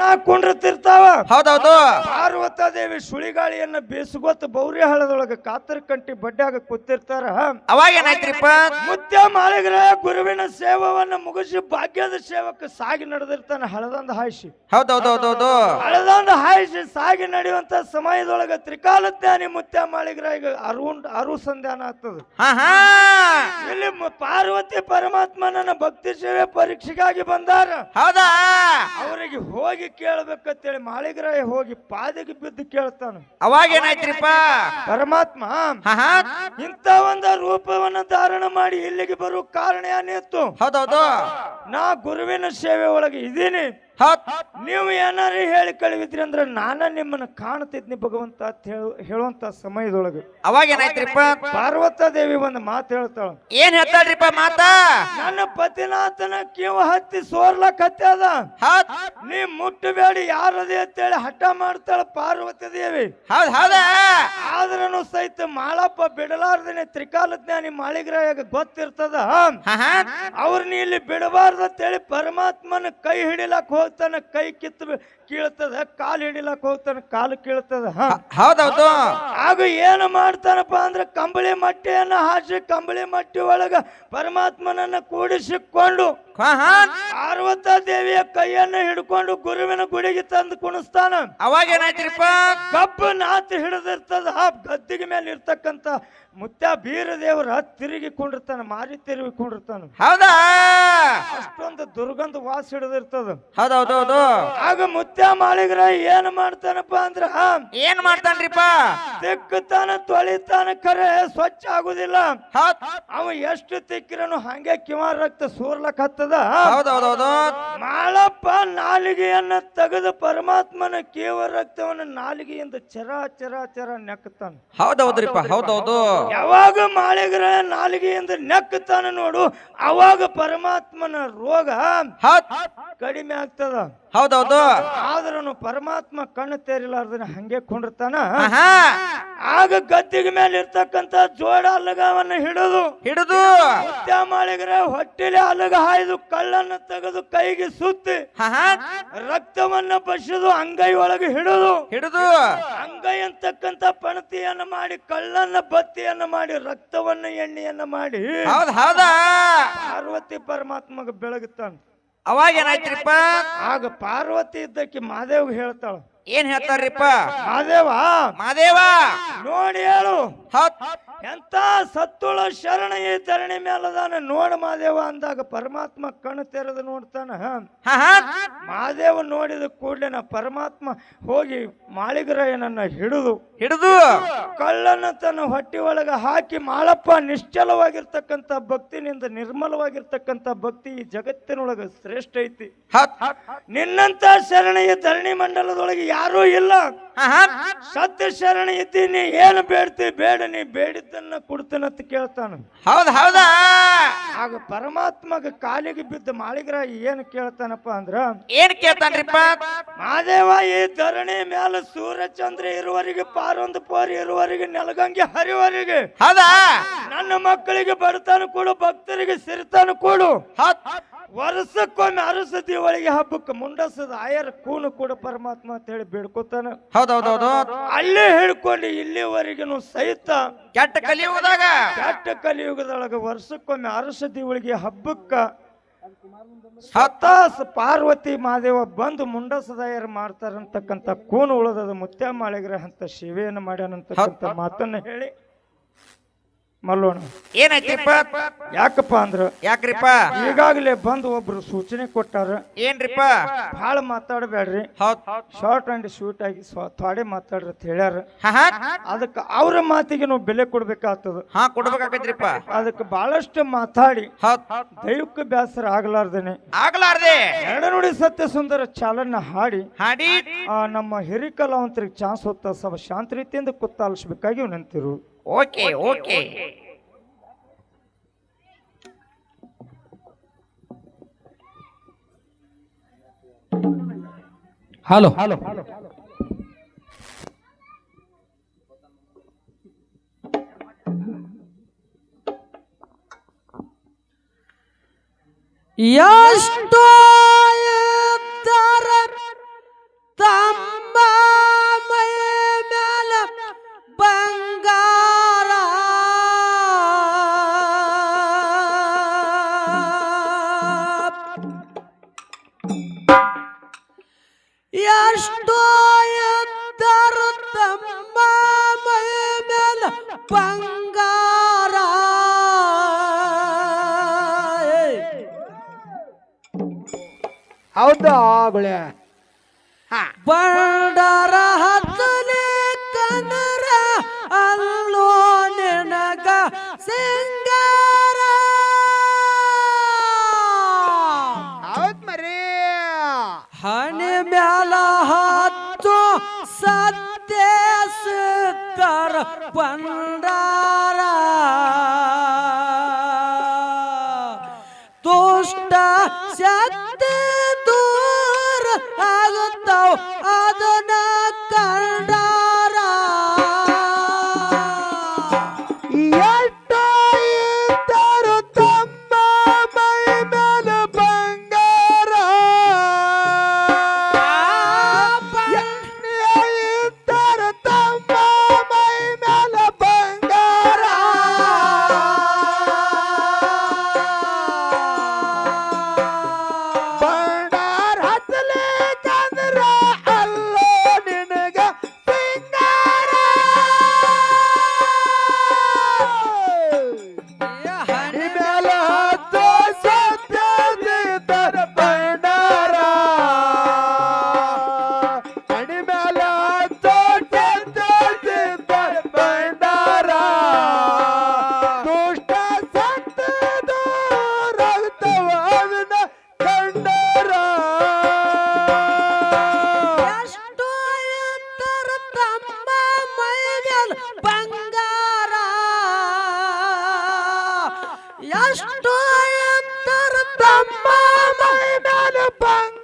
ಹೆಣ ಕುಂಡಿರ್ತಿರ್ತಾವ. ಹೌದೌದು. ಪಾರ್ವತ ದೇವಿ ಸುಳಿಗಾಳಿಯನ್ನ ಬೇಸುಗೊತ್ತ ಬೌರಿ ಹಳದೊಳಗ ಕಾತರ ಕಂಟಿ ಬಡ್ಡ್ಯಾಗ ಕೂತಿರ್ತಾರ. ಅವಾಗ ಏನಾಯ್ತ್ರಿಪ್ಪ? ಮುತ್ಯ ಮಾಳಿಗರ ಗುರುವಿನ ಸೇವವನ್ನ ಮುಗಿಸಿ ಭಾಗ್ಯದ ಸೇವಕ ಸಾಗಿ ನಡೆದಿರ್ತಾನೆ ಹಳದಂದ ಹಾಯಿಸಿ. ಹೌದೌದೌದೌದು. ಹಳದಂದ ಹಾಯಿಸಿ ಸಾಗಿ ನಡೆಯುವಂತ ಸಮಯದೊಳಗ ತ್ರಿಕಾಲಜ್ಞಾನಿ ಮುತ್ಯ ಮಾಳಿಗರ ಈಗ ಅರುಣ್ ಅರು ಸಂಧ್ಯಾನ ಆಗ್ತದ. ಹಾ ಹಾ. ಇಲ್ಲಿ ಮ- ಪಾರ್ವತಿ ಪರಮಾತ್ಮನ ಭಕ್ತಿ ಸೇವೆ ಪರೀಕ್ಷೆಗಾಗಿ ಬಂದಾರ. ಹೌದಾ? ಅವರಿಗೆ ಹೋಗಿ ಕೇಳ್ಬೇಕಂತೇಳಿ ಮಾಳಿಗರಾಯ ಹೋಗಿ ಪಾದಿಗೆ ಬಿದ್ದು ಕೇಳ್ತಾನ. ಅವಾಗ ಏನಾಯ್ತ್ರಿಪ್ಪ ಪರಮಾತ್ಮ ಹಾ ಹಾ. ಇಂಥ ಒಂದು ರೂಪವನ್ನ ಧಾರಣ ಮಾಡಿ ಇಲ್ಲಿಗೆ ಬರೋ ಕಾರಣ ಏನಿತ್ತು ಹೌದೌದು. ನಾ ಗುರುವಿನ ಸೇವೆ ಒಳಗೆ ಇದ್ದೀನಿ. ನೀವು ಏನಾರು ಹೇಳಿ ಕಳಿವಿದ್ರಿ ಅಂದ್ರೆ ನಾನ ನಿಮ್ಮನ್ನ ಕಾಣ್ತಿದ್ನಿ ಭಗವಂತ ಅಂತ ಹೇಳು- ಹೇಳುವಂತ ಸಮಯದೊಳಗೆ. ಅವಾಗ ಏನಾಯ್ತ್ರಿಪ್ಪ? ಪಾರ್ವತ ದೇವಿ ಒಂದು ಮಾತು ಹೇಳ್ತಾಳ. ಏನ್ ಹೇಳ್ತಾಳ್ರಿಪ್ಪ ಮಾತ? ನನ್ನ ಪತಿನಾಥನ ಕಿವ ಹತ್ತಿ ಸೋರ್ಲಕ್ ಅದ. ನೀ ಮುಟ್ಟಬೇಡಿ ಯಾರದೇ ಅಂತೇಳಿ ಹಠ ಮಾಡ್ತಾಳ ಪಾರ್ವತಿ ದೇವಿ. ಹೌದ್ ಹೌದಾ. ಆದ್ರೂ ಸಹಿತ ಮಾಳಪ್ಪ ಬಿಡಲಾರ್ದೇನೆ ತ್ರಿಕಾಲಜ್ಞಾನಿ ಮಾಳಿಗ್ರಾಯಾಗ ಗೊತ್ತಿರ್ತದ. ಹಾ ಹಾ. ಅವ್ರ ನೀ ಇಲ್ಲಿ ಬಿಡಬಾರ್ದು ಅಂತೇಳಿ ಪರಮಾತ್ಮನ ಕೈ ಹಿಡಿಲಕ್ ಹೋಗ್ತಾನ ಕೈ ಕಿತ್ತು ಕೀಳ್ತದ ಕಾಲು ಹಿಡಿಲಕ್ ಹೋಗ್ತಾನ ಕಾಲು ಕೀಳ್ತದ ಹ. ಹೌದೌದು ಆಗ ಏನು ಮಾಡ್ತಾನಪ್ಪ ಅಂದ್ರೆ ಕಂಬಳಿ ಮಟ್ಟಿಯನ್ನ ಹಾಸಿ ಕಂಬಳಿ ಮಟ್ಟಿ ಒಳಗ ಪರಮಾತ್ಮನನ್ನ ಕೂಡಿಸಿಕೊಂಡು ಹಾ ಹಾ ಪಾರ್ವತ ದೇವಿಯ ಕೈಯನ್ನ ಹಿಡ್ಕೊಂಡು ಗುರುವಿನ ಗುಡಿಗೆ ತಂದು ಕುಣಿಸ್ತಾನ. ಅವಾಗ ಏನಾಯ್ತಿರಪ್ಪ? ಕಬ್ಬು ನಾತಿ ಹಿಡಿದಿರ್ತದ ಆ ಗದ್ದಿಗೆ ಮೇಲೆ ಇರ್ತಕ್ಕಂತ ಮುತ್ಯ ಬೀರ ದೇವರ ತಿರುಗಿ ಕೊಂಡಿರ್ತಾನ ಮಾರಿ ತಿರುಗಿ ಕೊಂಡಿರ್ತಾನ. ಹೌದಾ? ಅಷ್ಟೊಂದು ದುರ್ಗಂಧ ವಾಸ ಹಿಡಿದಿರ್ತದ. ಹೌದೌದೌದು. ಆಗ ಮುತ್ಯ ಮಾಳಿಗ್ರ ಏನ್ ಮಾಡ್ತಾನಪ್ಪ ಅಂದ್ರ ಏನ್ ಮಾಡ್ತಾನ್ರಿಪ್ಪ? ತಿಕ್ಕತಾನ ತೊಳಿತಾನ ಕರೆ ಸ್ವಚ್ಛ ಆಗುದಿಲ್ಲ. ಅವ ಎಷ್ಟು ತಿಕ್ಕಿರನು ಹಂಗೆ ಕಿವ ರಕ್ತ ಸೂರ್ಲಕ್ ಹತ್ತದ. ಹೌದೌದೌದು. ಮಾಳಪ್ಪ ನಾಲಿಗೆಯನ್ನ ತೆಗೆದು ಪರಮಾತ್ಮನ ಕೇವ ರಕ್ತವನ್ನ ನಾಲಿಗೆಯಿಂದ ಚರ ಚರ ಚರ ನೆಕ್ಕತಾನ ಹೌದೌದ್ರಿಪ್ಪ ಹೌದೌದು. ಯಾವಾಗ ಮಾಳಿಗರ ನಾಲಿಗೆಯಿಂದ ನೆಕ್ಕತಾನ ನೋಡು ಅವಾಗ ಪರಮಾತ್ಮನ ರೋಗ ಕಡಿಮೆ ಆಗ್ತದ. ಹೌದೌದು. ಆದ್ರೂ ಪರಮಾತ್ಮ ಕಣ್ಣು ತೇರಿಲಾರ್ದನ್ನ ಹಂಗೆ ಕೊಂಡಿರ್ತಾನ. ಆಗ ಗದ್ದಿಗೆ ಮೇಲೆ ಇರ್ತಕ್ಕಂತ ಜೋಡ ಅಲ್ಲಗವನ್ನ ಹಿಡಿದು ಹಿಡಿದು. ಮಾಡಿದ್ರೆ ಮಾಳಿಗರ ಹೊಟ್ಟೆಲೆ ಅಲಗ ಹಾಯ್ದು ಕಳ್ಳನ್ನು ತೆಗೆದು ಕೈಗೆ ಸುತ್ತಿ ರಕ್ತವನ್ನ ಬಸಿದು ಅಂಗೈ ಒಳಗೆ ಹಿಡಿದು ಹಿಡಿದು. ಅಂಗೈ ಅಂತಕ್ಕಂತ ಪಣತಿಯನ್ನ ಮಾಡಿ ಕಳ್ಳನ್ನ ಬತ್ತಿಯನ್ನ ಮಾಡಿ ರಕ್ತವನ್ನ ಎಣ್ಣೆಯನ್ನ ಮಾಡಿ ಹೌದಾ. ಪಾರ್ವತಿ ಪರಮಾತ್ಮಗ ಬೆಳಗುತ್ತಾನ. ಅವಾಗ ಏನಾಯ್ತ್ರಿಪ್ಪ? ಆಗ ಪಾರ್ವತಿ ಇದ್ದಕ್ಕೆ ಮಾದೇವ್ಗೆ ಹೇಳ್ತಾಳ ಏನ್ ಹೇಳ್ತಾರ್ರಿಪ್ಪ? ಮಾದೇವ. ಮಾದೇವ. ನೋಡಿ ಹೇಳು. ಎಂತ ಸತ್ತುಳ ಶರಣ ಈ ಧರಣಿ ಮೇಲದಾನ ನೋಡ ಮಾದೇವ ಅಂದಾಗ ಪರಮಾತ್ಮ ಕಣ್ಣು ತೆರೆದು ನೋಡ್ತಾನ. ಮಾದೇವ ನೋಡಿದ ಕೂಡಲೇ ಪರಮಾತ್ಮ ಹೋಗಿ ಮಾಳಿಗರಯ್ಯನನ್ನ ಹಿಡಿದು ಹಿಡಿದು. ಕಳ್ಳನ ತನ್ನ ಹೊಟ್ಟೆ ಒಳಗ ಹಾಕಿ ಮಾಳಪ್ಪ ನಿಶ್ಚಲವಾಗಿರ್ತಕ್ಕಂಥ ಭಕ್ತಿನಿಂದ ನಿರ್ಮಲವಾಗಿರ್ತಕ್ಕಂಥ ಭಕ್ತಿ ಈ ಜಗತ್ತಿನೊಳಗ ಶ್ರೇಷ್ಠ ಐತಿ. ನಿನ್ನಂತ ಶರಣ ಈ ಧರಣಿ ಮಂಡಲದೊಳಗೆ ಯಾರೂ ಇಲ್ಲ. ಸತ್ಯ ಶರಣ ಇದ್ದೀನಿ ಏನು ಬೇಡ್ತಿ ಬೇಡ ನೀ ಬೇಡಿದ್ದನ್ನ ಕೊಡ್ತೇನಂತ ಕೇಳ್ತಾನ. ಹೌದ್ ಹೌದಾ. ಆಗ ಪರಮಾತ್ಮಗ ಕಾಲಿಗೆ ಬಿದ್ದ ಮಾಳಿಗ್ರ ಏನು ಕೇಳ್ತಾನಪ್ಪ ಅಂದ್ರ ಏನ್ ಕೇಳ್ತಾನ್ರಿಪ್ಪ? ಮಾದೇವ ಈ ಧರಣಿ ಮ್ಯಾಲ ಸೂರ್ಯಚಂದ್ರ ಇರುವರಿಗೆ ಪಾರೊಂದು ಪೋರಿ ಇರುವರಿಗೆ ನೆಲಗಂಗೆ ಹರಿವರಿಗೆ ಹೌದಾ? ನನ್ನ ಮಕ್ಕಳಿಗೆ ಬರ್ತಾನು ಕೊಡು ಭಕ್ತರಿಗೆ ಸಿರಿತಾನು ಕೊಡು. ವರ್ಷಕ್ಕೊಮ್ಮೆ ಅರಸ ದಿವಳಿಗೆ ಹಬ್ಬಕ್ಕೆ ಮುಂಡಸದ ಆಯರ್ ಕೂನು ಕೂಡ ಪರಮಾತ್ಮ ಅಂತ ಹೇಳಿ ಬೇಡ್ಕೋತಾನ. ಹೌದೌದೌದು. ಅಲ್ಲೇ ಹಿಡ್ಕೊಂಡು ಇಲ್ಲಿವರೆಗೂ ಸಹಿತ ಕೆಟ್ಟ ಕಲಿಯುಗದಾಗ. ಕೆಟ್ಟ ಕಲಿಯುಗದೊಳಗ ವರ್ಷಕ್ಕೊಮ್ಮೆ ಅರಸ ದಿವಳಿಗೆ ಹಬ್ಬಕ್ಕ ಸತಾಸ್ ಪಾರ್ವತಿ ಮಾದೇವ ಬಂದು ಮುಂಡಸದಾಯರ್ ಮಾಡ್ತಾರಂತಕ್ಕಂಥ ಕೂನು ಉಳದದ ಮುತ್ಯ ಮಾಳಿಗ್ರ ಅಂತ ಶಿವೆಯನ್ನು ಮಾಡ್ಯಾನಂತಕ್ಕಂಥ ಮಾತನ್ನ ಹೇಳಿ ಮಲ್ಲೋಣ. ಏನೈತಿಪ್ಪ ಯಾಕಪ್ಪ ಅಂದ್ರ ಯಾಕ್ರಿಪ್ಪ? ಈಗಾಗಲೇ ಬಂದು ಒಬ್ರು ಸೂಚನೆ ಕೊಟ್ಟಾರ. ಏನ್ರಿಪ್ಪ? ಬಹಳ ಮಾತಾಡಬೇಡ್ರಿ. ಶಾರ್ಟ್ ಅಂಡ್ ಶೂಟ್ ಆಗಿ ಥೋಡೆ ಮಾತಾಡ್ರಿ ಅಂತ ಹೇಳ್ಯಾರ. ಅದಕ್ಕೆ ಅವ್ರ ಮಾತಿಗೆ ನಾವು ಬೆಲೆ ಕೊಡ್ಬೇಕಾಗ್ತದ. ಹಾ ಕೊಡ್ಬೇಕಾಗೈತ್ರಿಪ್ಪ. ಅದಕ್ಕೆ ಬಹಳಷ್ಟು ಮಾತಾಡಿ. ದೈವಕ್ಕ ಬೇಸರ ಆಗ್ಲಾರ್ದೇನೆ. ಆಗ್ಲಾರ್ದೆ. ಎರಡು ನುಡಿ ಸತ್ಯ ಸುಂದರ ಚಾಲನ್ನ ಹಾಡಿ. ಹಾಡಿ ನಮ್ಮ ಹಿರಿಕಲಾವಂತರಿಗೆ ಚಾನ್ಸ್ ಹೊತ್ತ ಸವ ಶಾಂತ ರೀತಿಯಿಂದ ಕುತ್ತಾಲಿಸ್ಬೇಕಾಗಿ okay okay hello hello hello hello hello ಹೌದು ಗುಳೆ? ಬಂಡರ ಹತ್ತನೇ ಕನರ ಅಲ್ಲೋ ನಿನಗ ಸಿಂಗಾರ. ಹೌದ್ ಮರಿ. ಹಣೆ ಮ್ಯಾಲ ಹತ್ತು ಸತ್ಯ ಸಿಕ್ಕರ ಬಂಡಾರ. ದುಷ್ಟ ಶಕ್ತಿ ಆಗುತ್ತವ ಅದನ್ನ ಕಂಡ Я что это там, мама, и любовь?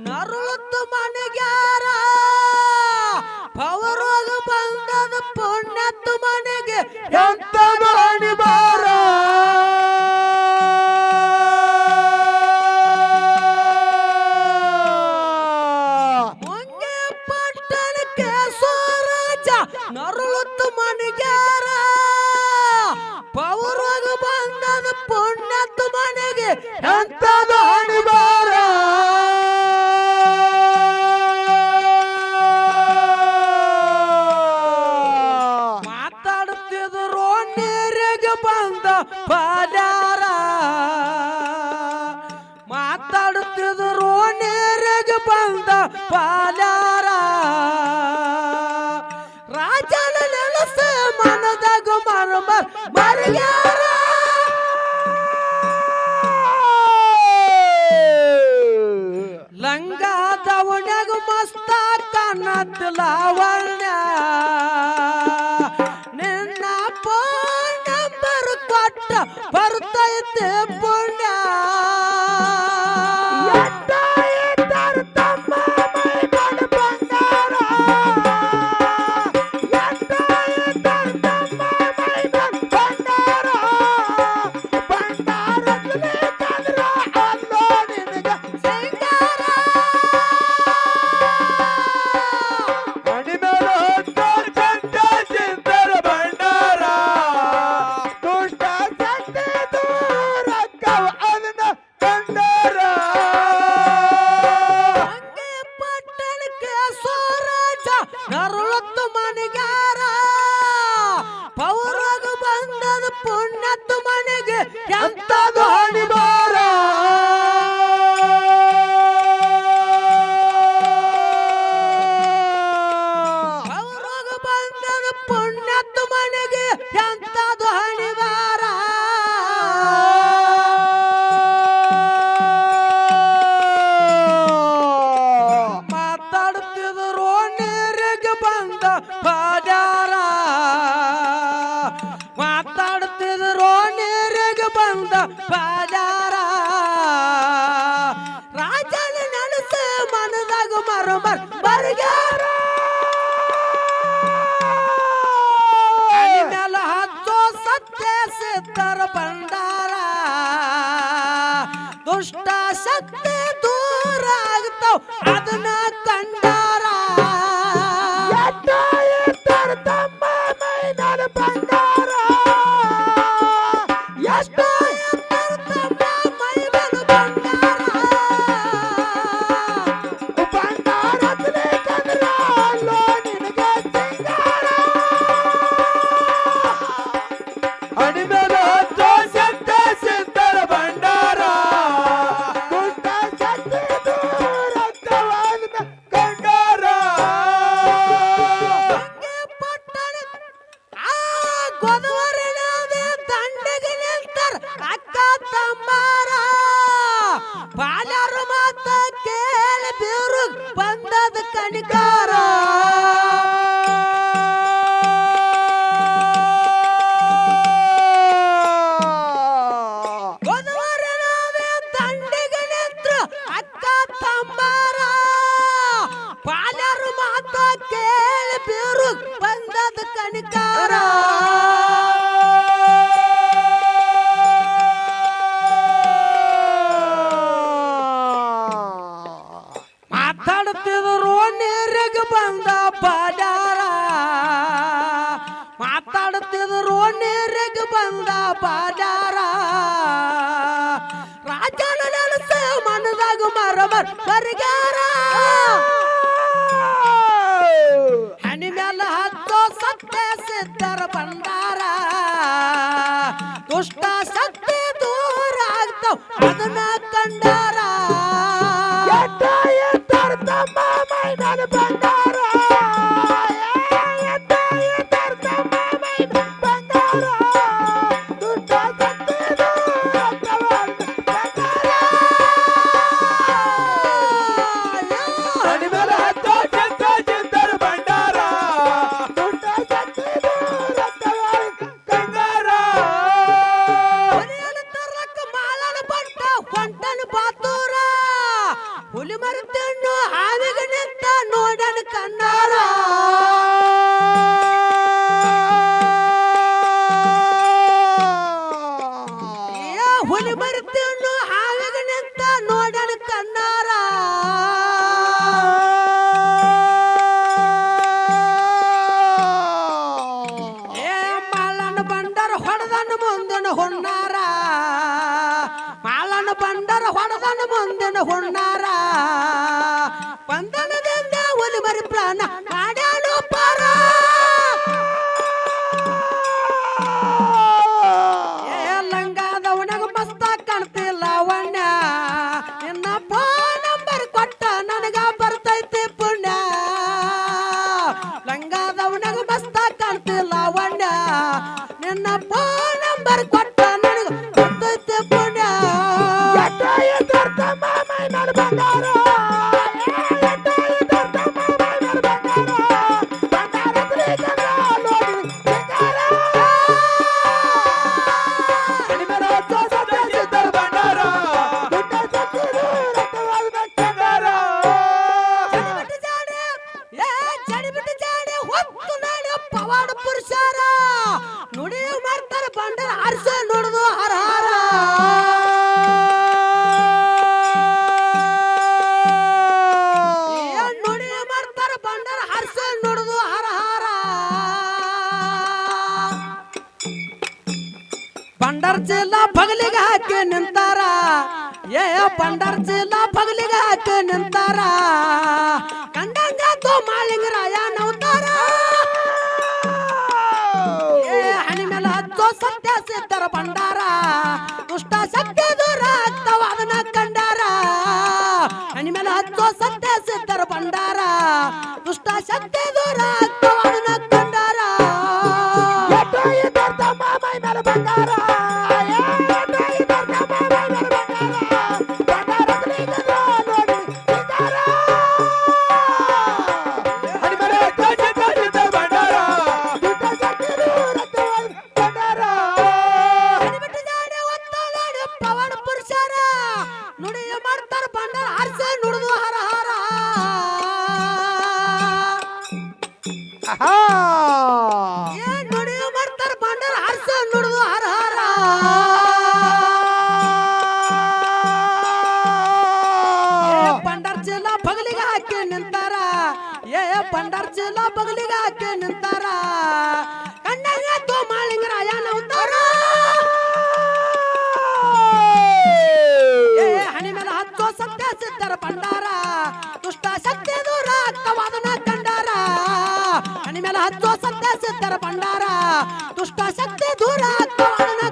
narro ಮಾಡ್ಯಾರ ಮಾತಾಡುತ್ತಿದ್ರು ನೇರಗೆ ಬಂದ ಪಾಲ್ಯಾರ ರಾಜನ ನೆಲಸ ಮನದಾಗ ಮರ್ಮ ಮರ್ಯಾರ. ಬರುತ್ತಾ ಇದ್ದೆ ಪರಿಗಾರ ಮ್ಯಾಲ ಹಚ್ಚೋ ಸತ್ಯ ಸಿದ್ಧರ ಭಂಡಾರ. ದುಷ್ಟ ಶಕ್ತಿ ದೂರ ಆಗ್ತಾವ. ಅದನ್ನ ಚಂದ ಬಾಜಾರ ರಾಜನ ನೆಲಸ ಮನದಾಗ ಮರಬರ್ ಬರ್ಗ್ಯಾರ? ಹಣಿ ಮೇಲ ಹತ್ತೋ ಸತ್ಯ ಸಿದ್ಧರ ಬಂದಾರ ದುಷ್ಟ ಸತ್ಯ ದೂರ ಆಗ್ತಾವ. ಅದನ್ನ una jornada. ಪಂಡರ್ ಪಂಡರ್ಜಿಲ್ಲ ಪಗಲಿಗೆ ಹಾಕಿ ನಿಂತಾರ. ಏ ಪಂಡರ್ ಪಂಡರ್ಜಿಲ್ಲ ಪಗಲಿಗೆ ಹಾಕಿ ನಿಂತಾರ. ಕಂಡಂಗಂತೂ ಮಾಳಿಂಗರಾಯ ನೌತಾರ ಏ, ಹಣಿ ಮೇಲೆ ಹತ್ತೋ ಸತ್ಯ ಸಿದ್ಧರ ಭಂಡಾರ. ದುಷ್ಟ ಸತ್ಯ ದೂರ ಆಗ್ತಾವ ಅದನ್ನ ಕಂಡಾರ. ಹಣಿ ಮೇಲೆ ಹತ್ತೋ ಸತ್ಯ ಸಿದ್ಧರ ಭಂಡಾರ. ದುಷ್ಟ ಸತ್ಯ ದೂರ ಆಗ್ತಾವ ಅದನ್ನ ಕಂಡಾರ. ಮಾಮಾಯಿ ಮೇಲೆ ಬಂಡಾರ ಏ ಭಂಡಾರ ಚೀಲ ಬಗಲಿಗ ಹಾಕಿ ನಿಂತಾರ. ಕಣ್ಣಾಗ ತೋ ಮಾಳಿಂಗರಾಯ ನವ್ತಾರ ಏ ಹಣಿ ಮೇಲೆ ಹತ್ತೋ ಸತ್ಯ ಸಿದ್ಧರ ಪಂಡಾರ. ದುಷ್ಟ ಸತ್ಯ ದೂರ ಆಗ್ತವಾದನ ಕಂಡಾರ. ಹಣಿ ಮೇಲೆ ಹತ್ತೋ ಸತ್ಯ ಸಿದ್ಧರ ಪಂಡಾರ. ದುಷ್ಟ ಸತ್ಯ ದೂರ ಆಗ್ತವಾದನ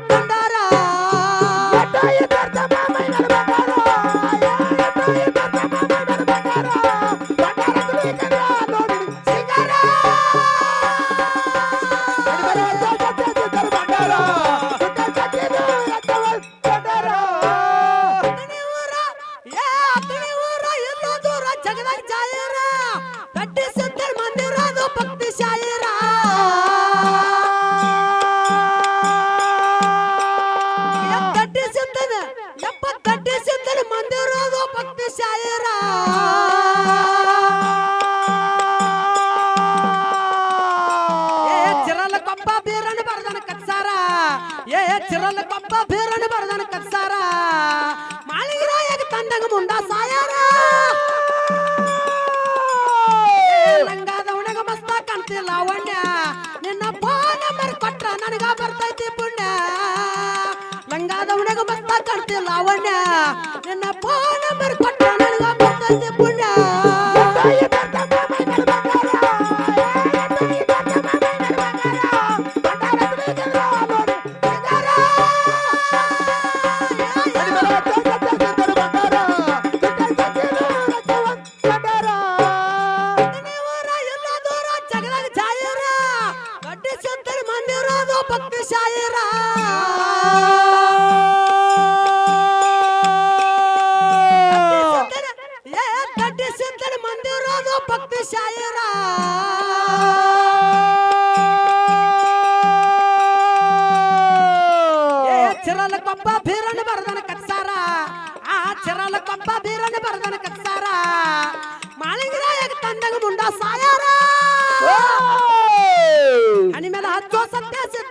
ಚಿರಲ ಕಪ್ಪ ಬೀರಣ ಬರ್ದನ ಕತ್ಸಾರ ಮಾಳಿಗರಾಯಗ ತಂದಾಗ ಮುಂಡ ಸಾಯಾರ. ಏ ಲಂಗಾದವನಗ ಮಸ್ತ ಲಾವಣ್ಯ ನಿನ್ನ ಫೋನ್ ನಂಬರ್ ಕೊಟ್ರ ನನಗ ಬರ್ತೈತಿ ಪುಣ್ಯ. ಲಂಗಾದವನಗ ಮಸ್ತ ಕಾಣ್ತಿ ಲಾವಣ್ಯ ನಿನ್ನ ಫೋನ್ ನಂಬರ್ ಕೊಟ್ರ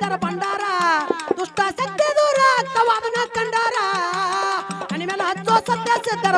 ಸತ್ಯ ಬಂಡಾರ ದುಷ್ಟ ಸತ್ಯ ದೂರ ಆಗ್ತವಾದನ ಕಂಡಾರ. ಅನಿಮೇಲೆ ಹತ್ತೋ ಸತ್ಯ ಸಿದ್ಧರ